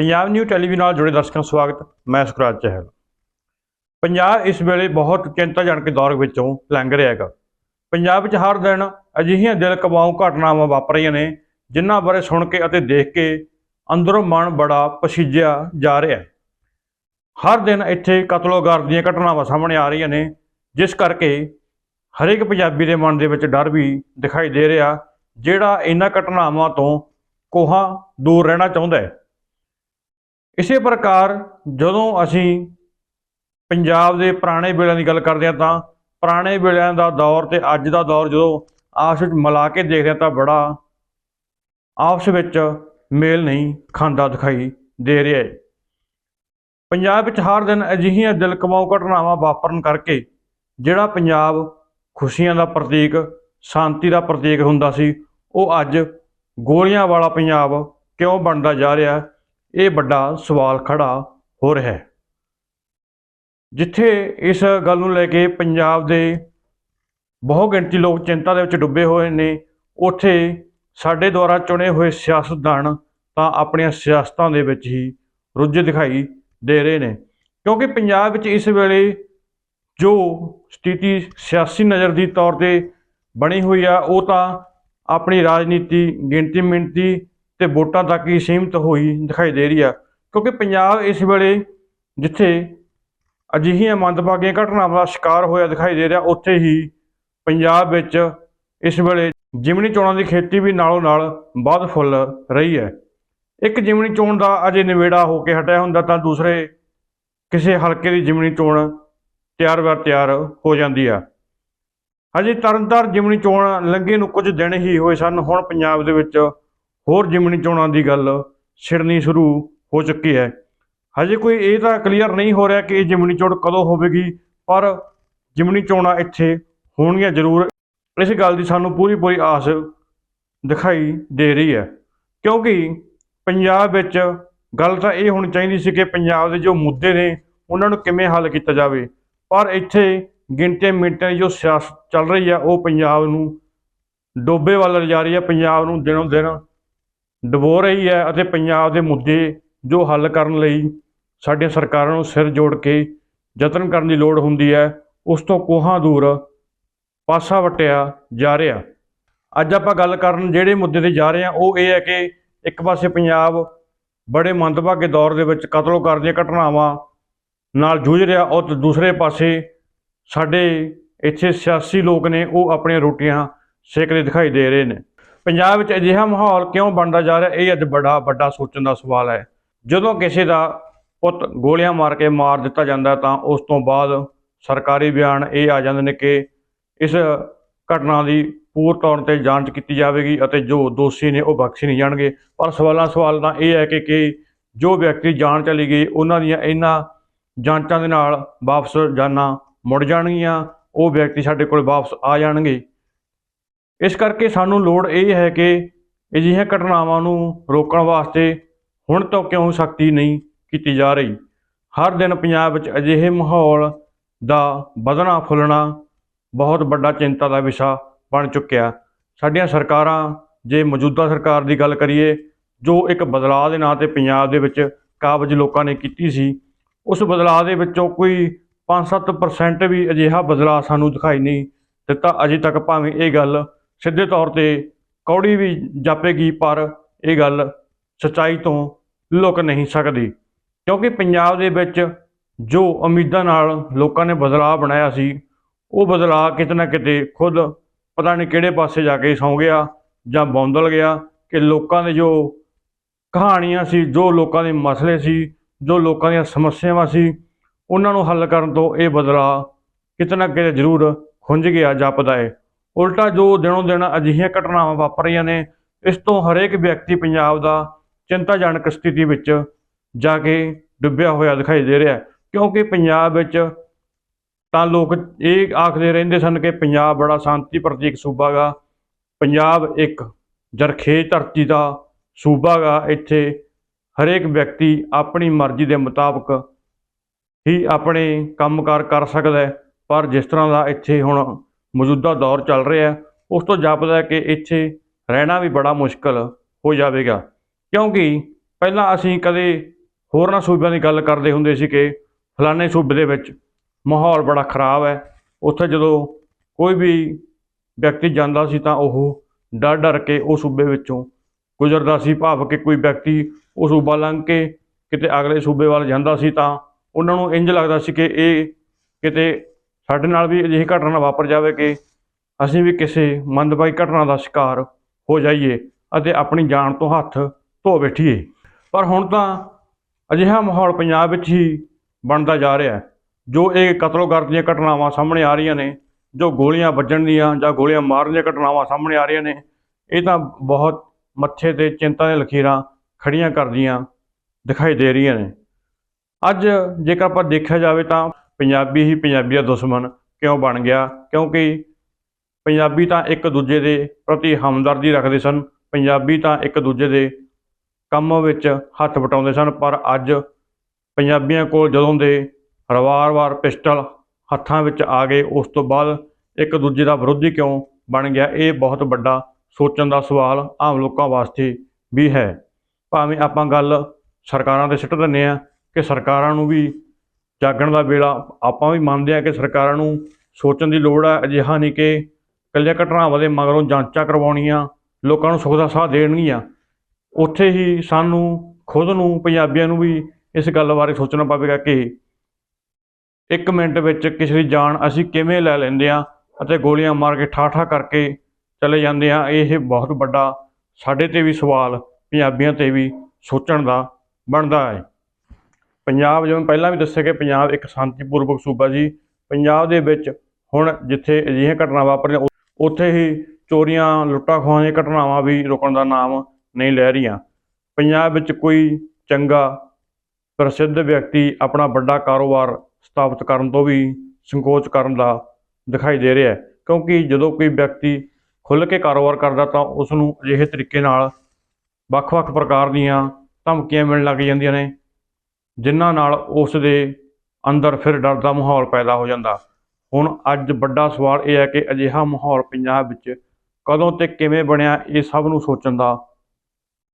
Punjab new television ਨਾਲ ਜੁੜੇ ਦਰਸ਼ਕਾਂ ਨੂੰ ਸਵਾਗਤ। ਮੈਂ ਸੁਖਰਾਜ ਚਹਿਲ। ਪੰਜਾਬ ਇਸ ਵੇਲੇ ਬਹੁਤ ਚਿੰਤਾਜਨਕ ਦੌਰ ਵਿੱਚੋਂ ਲੰਘ ਰਿਹਾ ਹੈਗਾ। ਪੰਜਾਬ ਵਿੱਚ ਹਰ ਦਿਨ ਅਜਿਹੀਆਂ ਦਿਲ ਕਬਾਊ ਘਟਨਾਵਾਂ ਵਾਪਰ ਰਹੀਆਂ ਨੇ, ਜਿਨ੍ਹਾਂ ਬਾਰੇ ਸੁਣ ਕੇ ਅਤੇ ਦੇਖ ਕੇ ਅੰਦਰੋਂ ਮਨ ਬੜਾ ਪਸੀਜਿਆ ਜਾ ਰਿਹਾ ਹਰ ਦਿਨ ਇੱਥੇ ਕਤਲੋਗਾਰ ਦੀਆਂ ਘਟਨਾਵਾਂ ਸਾਹਮਣੇ ਆ ਰਹੀਆਂ ਨੇ, ਜਿਸ ਕਰਕੇ ਹਰੇਕ ਪੰਜਾਬੀ ਦੇ ਮਨ ਦੇ ਵਿੱਚ ਡਰ ਵੀ ਦਿਖਾਈ ਦੇ ਰਿਹਾ, ਜਿਹੜਾ ਇਹਨਾਂ ਘਟਨਾਵਾਂ ਤੋਂ ਕੋਹਾਂ ਦੂਰ ਰਹਿਣਾ ਚਾਹੁੰਦਾ ਹੈ। ਇਸੇ ਪ੍ਰਕਾਰ ਜਦੋਂ ਅਸੀਂ ਪੰਜਾਬ ਦੇ ਪੁਰਾਣੇ ਵੇਲਿਆਂ ਦੀ ਗੱਲ ਕਰਦੇ ਹਾਂ ਤਾਂ ਪੁਰਾਣੇ ਵੇਲਿਆਂ ਦਾ ਦੌਰ ਤੇ ਅੱਜ ਦਾ ਦੌਰ ਜਦੋਂ ਆਪਸ ਵਿੱਚ ਮਿਲਾ ਕੇ ਦੇਖਦੇ ਹਾਂ ਤਾਂ ਬੜਾ ਆਪਸ ਵਿੱਚ ਮੇਲ ਨਹੀਂ ਖਾਂਦਾ ਦਿਖਾਈ ਦੇ ਰਿਹਾ ਹੈ। ਪੰਜਾਬ ਵਿੱਚ ਹਰ ਦਿਨ ਅਜਿਹੀਆਂ ਦਿਲ ਕਮਾਊ ਘਟਨਾਵਾਂ ਵਾਪਰਨ ਕਰਕੇ ਜਿਹੜਾ ਪੰਜਾਬ ਖੁਸ਼ੀਆਂ ਦਾ ਪ੍ਰਤੀਕ, ਸ਼ਾਂਤੀ ਦਾ ਪ੍ਰਤੀਕ ਹੁੰਦਾ ਸੀ, ਉਹ ਅੱਜ ਗੋਲੀਆਂ ਵਾਲਾ ਪੰਜਾਬ ਕਿਉਂ ਬਣਦਾ ਜਾ ਰਿਹਾ ਇਹ ਵੱਡਾ ਸਵਾਲ ਖੜਾ ਹੋ ਰਿਹਾ ਹੈ। ਜਿੱਥੇ ਇਸ ਗੱਲ ਨੂੰ ਲੈ ਕੇ ਪੰਜਾਬ ਦੇ ਬਹੁ ਗਿਣਤੀ ਲੋਕ ਚਿੰਤਾ ਦੇ ਵਿੱਚ ਡੁੱਬੇ ਹੋਏ ਨੇ, ਉੱਥੇ ਸਾਡੇ ਦੁਆਰਾ ਚੁਣੇ ਹੋਏ ਸਿਆਸਤਦਾਨ ਤਾਂ ਆਪਣੀਆਂ ਸਿਆਸਤਾਂ ਦੇ ਵਿੱਚ ਹੀ ਰੁੱਝੇ ਦਿਖਾਈ ਦੇ ਰਹੇ ਨੇ। ਕਿਉਂਕਿ ਪੰਜਾਬ ਵਿੱਚ ਇਸ ਵੇਲੇ ਜੋ ਸਥਿਤੀ ਸਿਆਸੀ ਨਜ਼ਰ ਦੀ ਤੌਰ ਤੇ ਬਣੀ ਹੋਈ ਆ, ਉਹ ਤਾਂ ਆਪਣੀ ਰਾਜਨੀਤੀ ਗਿਣਤੀ ਮਿਣਤੀ ਤੇ ਵੋਟਾਂ ਤੱਕ ਹੀ ਸੀਮਿਤ ਹੋਈ ਦਿਖਾਈ ਦੇ ਰਹੀ ਆ। ਕਿਉਂਕਿ ਪੰਜਾਬ ਇਸ ਵੇਲੇ ਜਿੱਥੇ ਅਜਿਹੀਆਂ ਮੰਦਭਾਗੀਆਂ ਘਟਨਾਵਾਂ ਦਾ ਸ਼ਿਕਾਰ ਹੋਇਆ ਦਿਖਾਈ ਦੇ ਰਿਹਾ, ਉੱਥੇ ਹੀ ਪੰਜਾਬ ਵਿੱਚ ਇਸ ਵੇਲੇ ਜਿਮਨੀ ਚੋਣਾਂ ਦੀ ਖੇਤੀ ਵੀ ਨਾਲੋਂ ਨਾਲ ਵੱਧ ਫੁੱਲ ਰਹੀ ਹੈ। ਇੱਕ ਜਿਮਨੀ ਚੋਣ ਦਾ ਅਜੇ ਨਿਵੇੜਾ ਹੋ ਕੇ ਹਟਿਆ ਹੁੰਦਾ ਤਾਂ ਦੂਸਰੇ ਕਿਸੇ ਹਲਕੇ ਦੀ ਜਿਮਨੀ ਚੋਣ ਤਿਆਰ ਬਰ ਤਿਆਰ ਹੋ ਜਾਂਦੀ ਆ। ਹਜੇ ਤਰਨਤਾਰਨ ਜਿਮਨੀ ਚੋਣ ਲੰਘੇ ਨੂੰ ਕੁਝ ਦਿਨ ਹੀ ਹੋਏ ਸਨ। ਹੁਣ ਪੰਜਾਬ ਦੇ ਵਿੱਚ ਹੋਰ ਜਿਮਣੀ ਚੋਣਾਂ ਦੀ ਗੱਲ ਛਿੜਨੀ ਸ਼ੁਰੂ ਹੋ ਚੁੱਕੀ ਹੈ। ਹਜੇ ਕੋਈ ਇਹ ਤਾਂ ਕਲੀਅਰ ਨਹੀਂ ਹੋ ਰਿਹਾ ਕਿ ਇਹ ਜਿਮਣੀ ਚੋਣ ਕਦੋਂ ਹੋਵੇਗੀ, ਪਰ ਜਿਮਣੀ ਚੋਣਾਂ ਇੱਥੇ ਹੋਣਗੀਆਂ ਜ਼ਰੂਰ। ਇਸ ਗੱਲ ਦੀ ਸਾਨੂੰ ਪੂਰੀ ਪੂਰੀ ਆਸ ਦਿਖਾਈ ਦੇ ਰਹੀ ਹੈ। ਕਿਉਂਕਿ ਪੰਜਾਬ ਵਿੱਚ ਗੱਲ ਤਾਂ ਇਹ ਹੋਣੀ ਚਾਹੀਦੀ ਸੀ ਕਿ ਪੰਜਾਬ ਦੇ ਜੋ ਮੁੱਦੇ ਨੇ, ਉਹਨਾਂ ਨੂੰ ਕਿਵੇਂ ਹੱਲ ਕੀਤਾ ਜਾਵੇ। ਪਰ ਇੱਥੇ ਗਿਣਤੀ ਮਿੰਟਾਂ ਦੀ ਜੋ ਸਿਆਸਤ ਚੱਲ ਰਹੀ ਆ, ਉਹ ਪੰਜਾਬ ਨੂੰ ਡੋਬੇ ਵੱਲ ਲਿਜਾ ਰਹੀ ਹੈ ਪੰਜਾਬ ਨੂੰ ਦਿਨੋਂ ਦਿਨ ਡਬੋ ਰਹੀ ਹੈ ਅਤੇ ਪੰਜਾਬ ਦੇ ਮੁੱਦੇ ਜੋ ਹੱਲ ਕਰਨ ਲਈ ਸਾਡੀਆਂ ਸਰਕਾਰਾਂ ਨੂੰ ਸਿਰ ਜੋੜ ਕੇ ਯਤਨ ਕਰਨ ਦੀ ਲੋੜ ਹੁੰਦੀ ਹੈ, ਉਸ ਤੋਂ ਕੋਹਾਂ ਦੂਰ ਪਾਸਾ ਵਟਿਆ ਜਾ ਰਿਹਾ। ਅੱਜ ਆਪਾਂ ਗੱਲ ਕਰਨ ਜਿਹੜੇ ਮੁੱਦੇ ਤੇ ਜਾ ਰਹੇ ਹਾਂ, ਉਹ ਇਹ ਹੈ ਕਿ ਇੱਕ ਪਾਸੇ ਪੰਜਾਬ ਬੜੇ ਮੰਦਭਾਗੇ ਦੌਰ ਦੇ ਵਿੱਚ ਕਤਲੋ ਦੀਆਂ ਘਟਨਾਵਾਂ ਨਾਲ ਜੂਝ ਰਿਹਾ ਔਰ ਦੂਸਰੇ ਪਾਸੇ ਸਾਡੇ ਇੱਥੇ ਸਿਆਸੀ ਲੋਕ ਨੇ, ਉਹ ਆਪਣੀਆਂ ਰੋਟੀਆਂ ਸੇਕਦੇ ਦਿਖਾਈ ਦੇ ਰਹੇ ਨੇ। ਪੰਜਾਬ ਵਿੱਚ ਅਜਿਹਾ ਮਾਹੌਲ ਕਿਉਂ ਬਣਦਾ ਜਾ ਰਿਹਾ, ਇਹ ਅੱਜ ਬੜਾ ਵੱਡਾ ਸੋਚਣ ਦਾ ਸਵਾਲ ਹੈ। ਜਦੋਂ ਕਿਸੇ ਦਾ ਪੁੱਤ ਗੋਲੀਆਂ ਮਾਰ ਕੇ ਮਾਰ ਦਿੱਤਾ ਜਾਂਦਾ ਤਾਂ ਉਸ ਤੋਂ ਬਾਅਦ ਸਰਕਾਰੀ ਬਿਆਨ ਇਹ ਆ ਜਾਂਦੇ ਨੇ ਕਿ ਇਸ ਘਟਨਾ ਦੀ ਪੂਰ ਤੌਰ ਤੇ ਜਾਂਚ ਕੀਤੀ ਜਾਵੇਗੀ ਅਤੇ ਜੋ ਦੋਸ਼ੀ ਨੇ ਉਹ ਬਖਸ਼ੇ ਨਹੀਂ ਜਾਣਗੇ। ਪਰ ਸਵਾਲਾਂ ਸਵਾਲ ਤਾਂ ਇਹ ਹੈ ਕਿ ਕਿ ਜੋ ਵਿਅਕਤੀ ਜਾਣ ਚਲੀ ਗਈ, ਉਹਨਾਂ ਦੀਆਂ ਇਹਨਾਂ ਜਾਂਚਾਂ ਦੇ ਨਾਲ ਵਾਪਸ ਜਾਨਾਂ ਮੁੜ ਜਾਣਗੀਆਂ, ਉਹ ਵਿਅਕਤੀ ਸਾਡੇ ਕੋਲ ਵਾਪਸ ਆ ਜਾਣਗੇ। ਇਸ ਕਰਕੇ ਸਾਨੂੰ ਲੋੜ ਇਹ ਹੈ ਕਿ ਅਜਿਹੀਆਂ ਘਟਨਾਵਾਂ ਨੂੰ ਰੋਕਣ ਵਾਸਤੇ ਹੁਣ ਤੋਂ ਕਿਉਂ ਸਖਤੀ ਨਹੀਂ ਕੀਤੀ ਜਾ ਰਹੀ? ਹਰ ਦਿਨ ਪੰਜਾਬ ਵਿੱਚ ਅਜਿਹੇ ਮਾਹੌਲ ਦਾ ਵਧਣਾ ਫੁੱਲਣਾ ਬਹੁਤ ਵੱਡਾ ਚਿੰਤਾ ਦਾ ਵਿਸ਼ਾ ਬਣ ਚੁੱਕਿਆ। ਸਾਡੀਆਂ ਸਰਕਾਰਾਂ, ਜੇ ਮੌਜੂਦਾ ਸਰਕਾਰ ਦੀ ਗੱਲ ਕਰੀਏ, ਜੋ ਇੱਕ ਬਦਲਾਅ ਦੇ ਨਾਂ ਤੇ ਪੰਜਾਬ ਦੇ ਵਿੱਚ ਕਾਬਜ ਲੋਕਾਂ ਨੇ ਕੀਤੀ ਸੀ, ਉਸ ਬਦਲਾਅ ਦੇ ਵਿੱਚੋਂ ਕੋਈ 5-7% ਵੀ ਅਜਿਹਾ ਬਦਲਾਅ ਸਾਨੂੰ ਦਿਖਾਈ ਨਹੀਂ ਦਿੱਤਾ। ਅਜੇ ਤੱਕ ਭਾਵੇਂ ਇਹ ਗੱਲ ਸਿੱਧੇ ਤੌਰ ਤੇ ਕੌੜੀ ਵੀ ਜਾਪੇਗੀ, ਪਰ ਇਹ ਗੱਲ ਸੱਚਾਈ ਤੋਂ ਲੁਕ ਨਹੀਂ ਸਕਦੀ। ਕਿਉਂਕਿ ਪੰਜਾਬ ਦੇ ਵਿੱਚ ਜੋ ਉਮੀਦਾਂ ਨਾਲ ਲੋਕਾਂ ਨੇ ਬਦਲਾਅ ਬਣਾਇਆ ਸੀ, ਉਹ ਬਦਲਾਅ ਕਿਤੇ ਨਾ ਕਿਤੇ ਖੁਦ ਪਤਾ ਨਹੀਂ ਕਿਹੜੇ ਪਾਸੇ ਜਾ ਕੇ ਸੌਂ ਗਿਆ ਜਾਂ ਬੌਂਦਲ ਗਿਆ ਕਿ ਲੋਕਾਂ ਦੇ ਜੋ ਕਹਾਣੀਆਂ ਸੀ, ਜੋ ਲੋਕਾਂ ਦੇ ਮਸਲੇ ਸੀ, ਜੋ ਲੋਕਾਂ ਦੀਆਂ ਸਮੱਸਿਆਵਾਂ ਸੀ, ਉਹਨਾਂ ਨੂੰ ਹੱਲ ਕਰਨ ਤੋਂ ਇਹ ਬਦਲਾਅ ਕਿਤੇ ਨਾ ਕਿਤੇ ਜ਼ਰੂਰ ਖੁੰਝ ਗਿਆ, ਜਾਪਦਾ ਹੈ ਉਲਟਾ ਜੋ ਦਿਨੋਂ ਦਿਨ ਅਜਿਹੀਆਂ ਘਟਨਾਵਾਂ ਵਾਪਰ ਰਹੀਆਂ ਨੇ, ਇਸ ਤੋਂ ਹਰੇਕ ਵਿਅਕਤੀ ਪੰਜਾਬ ਦਾ ਚਿੰਤਾਜਨਕ ਸਥਿਤੀ ਵਿੱਚ ਜਾ ਕੇ ਡੁੱਬਿਆ ਹੋਇਆ ਦਿਖਾਈ ਦੇ ਰਿਹਾ ਕਿਉਂਕਿ ਪੰਜਾਬ ਵਿੱਚ ਤਾਂ ਲੋਕ ਇਹ ਆਖਦੇ ਰਹਿੰਦੇ ਸਨ ਕਿ ਪੰਜਾਬ ਬੜਾ ਸ਼ਾਂਤੀ ਪ੍ਰਤੀਕ ਸੂਬਾ ਗਾ। ਪੰਜਾਬ ਇੱਕ ਜਰਖੇਜ ਧਰਤੀ ਦਾ ਸੂਬਾ ਗਾ। ਇੱਥੇ ਹਰੇਕ ਵਿਅਕਤੀ ਆਪਣੀ ਮਰਜ਼ੀ ਦੇ ਮੁਤਾਬਕ ਹੀ ਆਪਣੇ ਕੰਮਕਾਰ ਕਰ ਸਕਦਾ ਪਰ ਜਿਸ ਤਰ੍ਹਾਂ ਦਾ ਇੱਥੇ ਹੁਣ ਮੌਜੂਦਾ ਦੌਰ ਚੱਲ ਰਿਹਾ ਉਸ ਤੋਂ ਜਾਪਦਾ ਕਿ ਇੱਥੇ ਰਹਿਣਾ ਵੀ ਬੜਾ ਮੁਸ਼ਕਲ ਹੋ ਜਾਵੇਗਾ। ਕਿਉਂਕਿ ਪਹਿਲਾਂ ਅਸੀਂ ਕਦੇ ਹੋਰਨਾਂ ਸੂਬਿਆਂ ਦੀ ਗੱਲ ਕਰਦੇ ਹੁੰਦੇ ਸੀ ਕਿ ਫਲਾਣੇ ਸੂਬੇ ਦੇ ਵਿੱਚ ਮਾਹੌਲ ਬੜਾ ਖਰਾਬ ਹੈ। ਉੱਥੇ ਜਦੋਂ ਕੋਈ ਵੀ ਵਿਅਕਤੀ ਜਾਂਦਾ ਸੀ ਤਾਂ ਉਹ ਡਰ ਡਰ ਕੇ ਉਹ ਸੂਬੇ ਵਿੱਚੋਂ ਗੁਜ਼ਰਦਾ ਸੀ। ਭਾਵ ਕਿ ਕੋਈ ਵਿਅਕਤੀ ਉਹ ਸੂਬਾ ਲੰਘ ਕੇ ਕਿਤੇ ਅਗਲੇ ਸੂਬੇ ਵੱਲ ਜਾਂਦਾ ਸੀ ਤਾਂ ਉਹਨਾਂ ਨੂੰ ਇੰਜ ਲੱਗਦਾ ਸੀ ਕਿ ਇਹ ਕਿਤੇ ਸਾਡੇ ਨਾਲ ਵੀ ਅਜਿਹੀ ਘਟਨਾ ਵਾਪਰ ਜਾਵੇ ਕਿ ਅਸੀਂ ਵੀ ਕਿਸੇ ਮੰਦਭਾਗੀ ਘਟਨਾ ਦਾ ਸ਼ਿਕਾਰ ਹੋ ਜਾਈਏ ਅਤੇ ਆਪਣੀ ਜਾਨ ਤੋਂ ਹੱਥ ਧੋ ਬੈਠੀਏ। ਪਰ ਹੁਣ ਤਾਂ ਅਜਿਹਾ ਮਾਹੌਲ ਪੰਜਾਬ ਵਿੱਚ ਹੀ ਬਣਦਾ ਜਾ ਰਿਹਾ ਹੈ, ਜੋ ਇਹ ਕਤਲੋਗਰਦ ਦੀਆਂ ਘਟਨਾਵਾਂ ਸਾਹਮਣੇ ਆ ਰਹੀਆਂ ਨੇ, ਜੋ ਗੋਲੀਆਂ ਵੱਜਣ ਦੀਆਂ ਜਾਂ ਗੋਲੀਆਂ ਮਾਰਨ ਦੀਆਂ ਘਟਨਾਵਾਂ ਸਾਹਮਣੇ ਆ ਰਹੀਆਂ ਨੇ, ਇਹ ਤਾਂ ਬਹੁਤ ਮੱਥੇ ਤੇ ਚਿੰਤਾ ਦੀਆਂ ਲਖੀਰਾਂ ਖੜੀਆਂ ਕਰਦੀਆਂ ਦਿਖਾਈ ਦੇ ਰਹੀਆਂ ਨੇ। ਅੱਜ ਜੇਕਰ ਆਪਾਂ ਦੇਖਿਆ ਜਾਵੇ ਤਾਂ ਪੰਜਾਬੀ ਹੀ ਪੰਜਾਬੀ ਦਾ ਦੁਸ਼ਮਣ ਕਿਉਂ ਬਣ ਗਿਆ? ਕਿਉਂਕਿ ਪੰਜਾਬੀ ਤਾਂ ਇੱਕ ਦੂਜੇ ਦੇ ਪ੍ਰਤੀ ਹਮਦਰਦੀ ਰੱਖਦੇ ਸਨ। ਪੰਜਾਬੀ ਤਾਂ ਇੱਕ ਦੂਜੇ ਦੇ ਕੰਮ ਵਿੱਚ ਹੱਥ ਵਟਾਉਂਦੇ ਸਨ। ਪਰ ਅੱਜ ਪੰਜਾਬੀਆਂ ਕੋਲ ਜਦੋਂ ਦੇ ਰਵਾਰ-ਵਾਰ ਪਿਸਟਲ ਹੱਥਾਂ ਵਿੱਚ ਆ ਗਏ, ਉਸ ਤੋਂ ਬਾਅਦ ਇੱਕ ਦੂਜੇ ਦਾ ਵਿਰੋਧੀ ਕਿਉਂ ਬਣ ਗਿਆ? ਇਹ ਬਹੁਤ ਵੱਡਾ ਸੋਚਣ ਦਾ ਸਵਾਲ ਆਮ ਲੋਕਾਂ ਵਾਸਤੇ ਵੀ ਹੈ। ਭਾਵੇਂ ਆਪਾਂ ਗੱਲ ਸਰਕਾਰਾਂ ਤੇ ਸਿੱਟ ਦਿੰਦੇ ਆ ਕਿ ਸਰਕਾਰਾਂ ਨੂੰ ਵੀ ਜਾਗਣ ਦਾ ਵੇਲਾ। ਆਪਾਂ ਵੀ ਮੰਨਦੇ ਆ ਕਿ ਸਰਕਾਰਾਂ ਨੂੰ ਸੋਚਣ ਦੀ ਲੋੜ ਹੈ ਅਜਿਹਾ ਨਹੀਂ ਕਿ ਇਕੱਲੀਆਂ ਘਟਨਾਵਾਂ ਦੇ ਮਗਰੋਂ ਜਾਂਚਾਂ ਕਰਵਾਉਣੀਆਂ, ਲੋਕਾਂ ਨੂੰ ਸੁੱਖ ਦਾ ਸਾਹ ਦੇਣਗੀਆਂ। ਉੱਥੇ ਹੀ ਸਾਨੂੰ ਖੁਦ ਨੂੰ, ਪੰਜਾਬੀਆਂ ਨੂੰ ਵੀ ਇਸ ਗੱਲ ਬਾਰੇ ਸੋਚਣਾ ਪਵੇਗਾ ਕਿ ਇੱਕ ਮਿੰਟ ਵਿੱਚ ਕਿਸੇ ਦੀ ਜਾਨ ਅਸੀਂ ਕਿਵੇਂ ਲੈ ਲੈਂਦੇ ਆ ਅਤੇ ਗੋਲੀਆਂ ਮਾਰ ਕੇ ਠਾਠਾ ਕਰਕੇ ਚਲੇ ਜਾਂਦੇ ਆ ਇਹ ਬਹੁਤ ਵੱਡਾ ਸਾਡੇ ਤੇ ਵੀ ਸਵਾਲ, ਪੰਜਾਬੀਆਂ ਤੇ ਵੀ ਸੋਚਣ ਦਾ ਬਣਦਾ ਹੈ। ਪੰਜਾਬ ਜਿਵੇਂ ਪਹਿਲਾਂ ਵੀ ਦੱਸਿਆ ਕਿ ਪੰਜਾਬ ਇੱਕ ਸ਼ਾਂਤੀਪੂਰਵਕ ਸੂਬਾ ਜੀ ਪੰਜਾਬ ਦੇ ਵਿੱਚ ਹੁਣ ਜਿੱਥੇ ਅਜਿਹੀਆਂ ਘਟਨਾਵਾਂ ਵਾਪਰੀਆਂ ਉੱਥੇ ਹੀ ਚੋਰੀਆਂ, ਲੁੱਟਾਂ ਖੋਹਾਂ ਦੀਆਂ ਘਟਨਾਵਾਂ ਵੀ ਰੁਕਣ ਦਾ ਨਾਮ ਨਹੀਂ ਲੈ ਰਹੀਆਂ। ਪੰਜਾਬ ਵਿੱਚ ਕੋਈ ਚੰਗਾ, ਪ੍ਰਸਿੱਧ ਵਿਅਕਤੀ ਆਪਣਾ ਵੱਡਾ ਕਾਰੋਬਾਰ ਸਥਾਪਿਤ ਕਰਨ ਤੋਂ ਵੀ ਸੰਕੋਚ ਕਰਨ ਦਾ ਦਿਖਾਈ ਦੇ ਰਿਹਾ ਹੈ, ਕਿਉਂਕਿ ਜਦੋਂ ਕੋਈ ਵਿਅਕਤੀ ਖੁੱਲ੍ਹ ਕੇ ਕਾਰੋਬਾਰ ਕਰਦਾ ਤਾਂ ਉਸ ਨੂੰ ਅਜਿਹੇ ਤਰੀਕੇ ਨਾਲ ਵੱਖ-ਵੱਖ ਪ੍ਰਕਾਰ ਦੀਆਂ ਧਮਕੀਆਂ ਮਿਲਣ ਲੱਗ ਜਾਂਦੀਆਂ ਨੇ। ਜਿਨ੍ਹਾਂ ਨਾਲ ਉਸ ਦੇ ਅੰਦਰ ਫਿਰ ਡਰ ਦਾ ਮਾਹੌਲ ਪੈਦਾ ਹੋ ਜਾਂਦਾ। ਹੁਣ ਅੱਜ ਵੱਡਾ ਸਵਾਲ ਇਹ ਹੈ ਕਿ ਅਜਿਹਾ ਮਾਹੌਲ ਪੰਜਾਬ ਵਿੱਚ ਕਦੋਂ ਤੇ ਕਿਵੇਂ ਬਣਿਆ, ਇਹ ਸਭ ਨੂੰ ਸੋਚਣ ਦਾ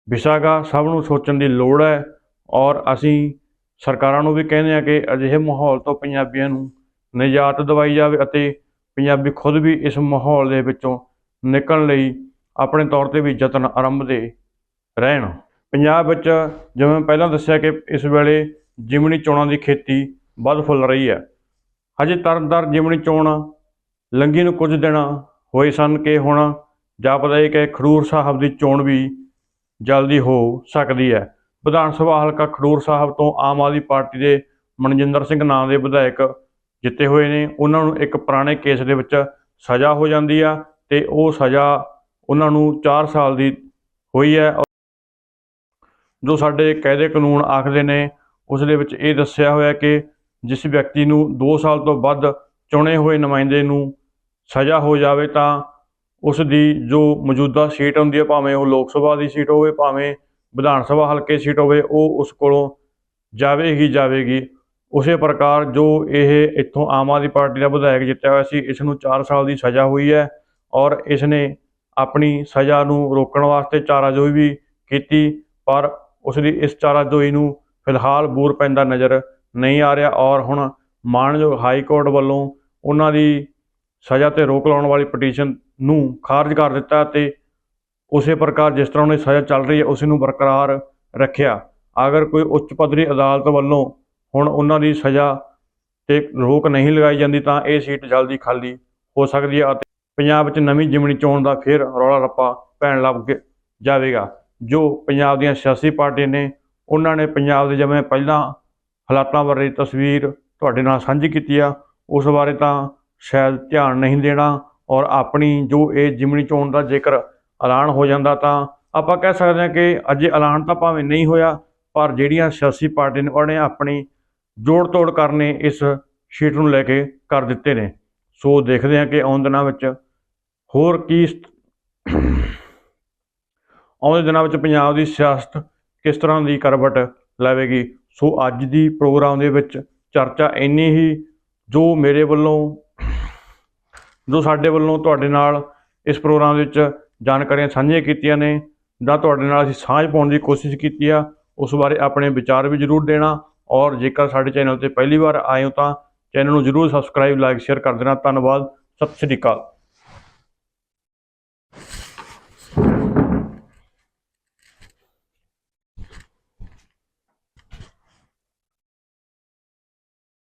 ਵਿਸ਼ਾ ਗਾ ਸਭ ਨੂੰ ਸੋਚਣ ਦੀ ਲੋੜ ਹੈ ਔਰ ਅਸੀਂ ਸਰਕਾਰਾਂ ਨੂੰ ਵੀ ਕਹਿੰਦੇ ਆ ਕਿ ਅਜਿਹੇ ਮਾਹੌਲ ਤੋਂ ਪੰਜਾਬੀਆਂ ਨੂੰ ਨਿਜਾਤ ਦਿਵਾਈ ਜਾਵੇ ਅਤੇ ਪੰਜਾਬੀ ਖੁਦ ਵੀ ਇਸ ਮਾਹੌਲ ਦੇ ਵਿੱਚੋਂ ਨਿਕਲਣ ਲਈ ਆਪਣੇ ਤੌਰ ਤੇ ਵੀ ਯਤਨ ਆਰੰਭਦੇ ਰਹਿਣ। ਪੰਜਾਬ ਵਿੱਚ ਜਿਵੇਂ ਪਹਿਲਾਂ ਦੱਸਿਆ ਕਿ ਇਸ ਵੇਲੇ ਜਿਮਣੀ ਚੋਣਾਂ ਦੀ ਖੇਤੀ ਵੱਧ ਫੁੱਲ ਰਹੀ ਹੈ। ਹਜੇ ਤਰਨਤਾਰਨ ਜਿਮਣੀ ਚੋਣ ਲੰਘੀ ਨੂੰ ਕੁਝ ਦਿਨ ਹੋਏ ਸਨ ਕਿ ਹੁਣ ਜਾਪਦਾ ਹੈ ਕਿ ਖਡੂਰ ਸਾਹਿਬ ਦੀ ਚੋਣ ਵੀ ਜਲਦੀ ਹੋ ਸਕਦੀ ਹੈ। ਵਿਧਾਨ ਸਭਾ ਹਲਕਾ ਖਡੂਰ ਸਾਹਿਬ ਤੋਂ ਆਮ ਆਦਮੀ ਪਾਰਟੀ ਦੇ ਮਨਜਿੰਦਰ ਸਿੰਘ ਨਾਂ ਦੇ ਵਿਧਾਇਕ ਜਿੱਤੇ ਹੋਏ ਨੇ। ਉਹਨਾਂ ਨੂੰ ਇੱਕ ਪੁਰਾਣੇ ਕੇਸ ਦੇ ਵਿੱਚ ਸਜ਼ਾ ਹੋ ਜਾਂਦੀ ਆ ਤੇ ਉਹ ਸਜ਼ਾ ਉਹਨਾਂ ਨੂੰ 4 ਸਾਲ ਦੀ ਹੋਈ ਹੈ ਜੋ ਸਾਡੇ ਕਾਇਦੇ ਕਾਨੂੰਨ ਆਖਦੇ ਨੇ, ਉਸ ਦੇ ਵਿੱਚ ਇਹ ਦੱਸਿਆ ਹੋਇਆ ਕਿ ਜਿਸ ਵਿਅਕਤੀ ਨੂੰ 2 ਸਾਲ ਤੋਂ ਵੱਧ ਚੁਣੇ ਹੋਏ ਨੁਮਾਇੰਦੇ ਨੂੰ ਸਜ਼ਾ ਹੋ ਜਾਵੇ ਤਾਂ ਉਸ ਦੀ ਜੋ ਮੌਜੂਦਾ ਸੀਟ ਹੁੰਦੀ ਹੈ, ਭਾਵੇਂ ਉਹ ਲੋਕ ਸਭਾ ਦੀ ਸੀਟ ਹੋਵੇ, ਭਾਵੇਂ ਵਿਧਾਨ ਸਭਾ ਹਲਕੇ ਸੀਟ ਹੋਵੇ, ਉਹ ਉਸ ਕੋਲੋਂ ਜਾਵੇਗੀ ਜਾਵੇਗੀ। ਉਸੇ ਪ੍ਰਕਾਰ ਜੋ ਇਹ ਇੱਥੋਂ ਆਮ ਆਦਮੀ ਪਾਰਟੀ ਦਾ ਵਿਧਾਇਕ ਜਿੱਤਿਆ ਹੋਇਆ ਸੀ, ਇਸ ਨੂੰ 4 ਸਾਲ ਦੀ ਸਜ਼ਾ ਹੋਈ ਹੈ ਔਰ ਇਸ ਨੇ ਆਪਣੀ ਸਜ਼ਾ ਨੂੰ ਰੋਕਣ ਵਾਸਤੇ ਚਾਰਾਜੋਈ ਵੀ ਕੀਤੀ, ਪਰ ਉਸ ਦੀ ਇਸ ਚਾਰਾਜੋਈ ਨੂੰ ਫਿਲਹਾਲ ਬੂਰ ਪੈਂਦਾ ਨਜ਼ਰ ਨਹੀਂ ਆ ਰਿਹਾ ਔਰ ਹੁਣ ਮਾਣਯੋਗ ਹਾਈ ਕੋਰਟ ਵੱਲੋਂ ਉਹਨਾਂ ਦੀ ਸਜ਼ਾ ਤੇ ਰੋਕ ਲਾਉਣ ਵਾਲੀ ਪਟੀਸ਼ਨ ਨੂੰ ਖਾਰਜ ਕਰ ਦਿੱਤਾ ਤੇ ਉਸੇ ਪ੍ਰਕਾਰ ਜਿਸ ਤਰ੍ਹਾਂ ਉਹਨੇ ਸਜ਼ਾ ਚੱਲ ਰਹੀ ਹੈ, ਉਸ ਨੂੰ ਬਰਕਰਾਰ ਰੱਖਿਆ। ਅਗਰ ਕੋਈ ਉੱਚ ਪੱਧਰੀ ਅਦਾਲਤ ਵੱਲੋਂ ਹੁਣ ਉਹਨਾਂ ਦੀ ਸਜ਼ਾ ਤੇ ਰੋਕ ਨਹੀਂ ਲਗਾਈ ਜਾਂਦੀ ਤਾਂ ਇਹ ਸੀਟ ਜਲਦੀ ਖਾਲੀ ਹੋ ਸਕਦੀ ਹੈ ਅਤੇ ਪੰਜਾਬ ਵਿੱਚ ਨਵੀਂ ਜਿਮਣੀ ਚੋਣ ਦਾ ਫਿਰ ਰੌਲਾ ਰੱਪਾ ਪੈਣ ਲੱਗ ਜਾਵੇਗਾ। ਜੋ ਪੰਜਾਬ ਦੀਆਂ ਸਿਆਸੀ ਪਾਰਟੀਆਂ ਨੇ, ਉਹਨਾਂ ਨੇ ਪੰਜਾਬ ਦੇ ਜਿਵੇਂ ਪਹਿਲਾਂ ਹਾਲਾਤਾਂ ਬਾਰੇ ਤਸਵੀਰ ਤੁਹਾਡੇ ਨਾਲ ਸਾਂਝੀ ਕੀਤੀ ਆ। ਉਸ ਬਾਰੇ ਤਾਂ ਸ਼ਾਇਦ ਧਿਆਨ ਨਹੀਂ ਦੇਣਾ ਔਰ ਆਪਣੀ ਜੋ ਇਹ ਜਿਮਣੀ ਚੋਣ ਦਾ ਜੇਕਰ ਐਲਾਨ ਹੋ ਜਾਂਦਾ ਤਾਂ ਆਪਾਂ ਕਹਿ ਸਕਦੇ ਹਾਂ ਕਿ ਅਜੇ ਐਲਾਨ ਤਾਂ ਭਾਵੇਂ ਨਹੀਂ ਹੋਇਆ, ਪਰ ਜਿਹੜੀਆਂ ਸਿਆਸੀ ਪਾਰਟੀ ਨੇ, ਉਹਨੇ ਆਪਣੀ ਜੋੜ ਤੋੜ ਕਰਨੇ ਇਸ ਸ਼ੀਟ ਨੂੰ ਲੈ ਕੇ ਕਰ ਦਿੱਤੇ ਨੇ। ਸੋ ਦੇਖਦੇ ਹਾਂ ਕਿ ਆਉਣ ਦਿਨਾਂ ਵਿੱਚ ਹੋਰ ਕੀ ਸਥ- ਆਉਂਦੇ ਦਿਨਾਂ ਵਿੱਚ ਪੰਜਾਬ ਦੀ ਸਿਆਸਤ ਕਿਸ ਤਰ੍ਹਾਂ ਦੀ ਕਰਵਟ ਲਵੇਗੀ? ਸੋ ਅੱਜ ਦੀ ਪ੍ਰੋਗਰਾਮ ਦੇ ਵਿੱਚ ਚਰਚਾ ਇੰਨੀ ਹੀ ਜੋ ਮੇਰੇ ਵੱਲੋਂ, ਜੋ ਸਾਡੇ ਵੱਲੋਂ ਤੁਹਾਡੇ ਨਾਲ ਇਸ ਪ੍ਰੋਗਰਾਮ ਵਿੱਚ ਜਾਣਕਾਰੀਆਂ ਸਾਂਝੀਆਂ ਕੀਤੀਆਂ ਨੇ, ਜਾਂ ਤੁਹਾਡੇ ਨਾਲ ਅਸੀਂ ਸਾਂਝ ਪਾਉਣ ਦੀ ਕੋਸ਼ਿਸ਼ ਕੀਤੀ ਆ, ਉਸ ਬਾਰੇ ਆਪਣੇ ਵਿਚਾਰ ਵੀ ਜਰੂਰ ਦੇਣਾ। ਔਰ ਜੇਕਰ ਸਾਡੇ ਚੈਨਲ ਤੇ ਪਹਿਲੀ ਵਾਰ ਆਏ ਹੋ ਤਾਂ ਚੈਨਲ ਨੂੰ ਜਰੂਰ ਸਬਸਕ੍ਰਾਈਬ ਲਾਈਕ ਸ਼ੇਅਰ ਕਰ ਦੇਣਾ। ਧੰਨਵਾਦ। ਸਤਿ ਸ਼੍ਰੀ ਅਕਾਲ।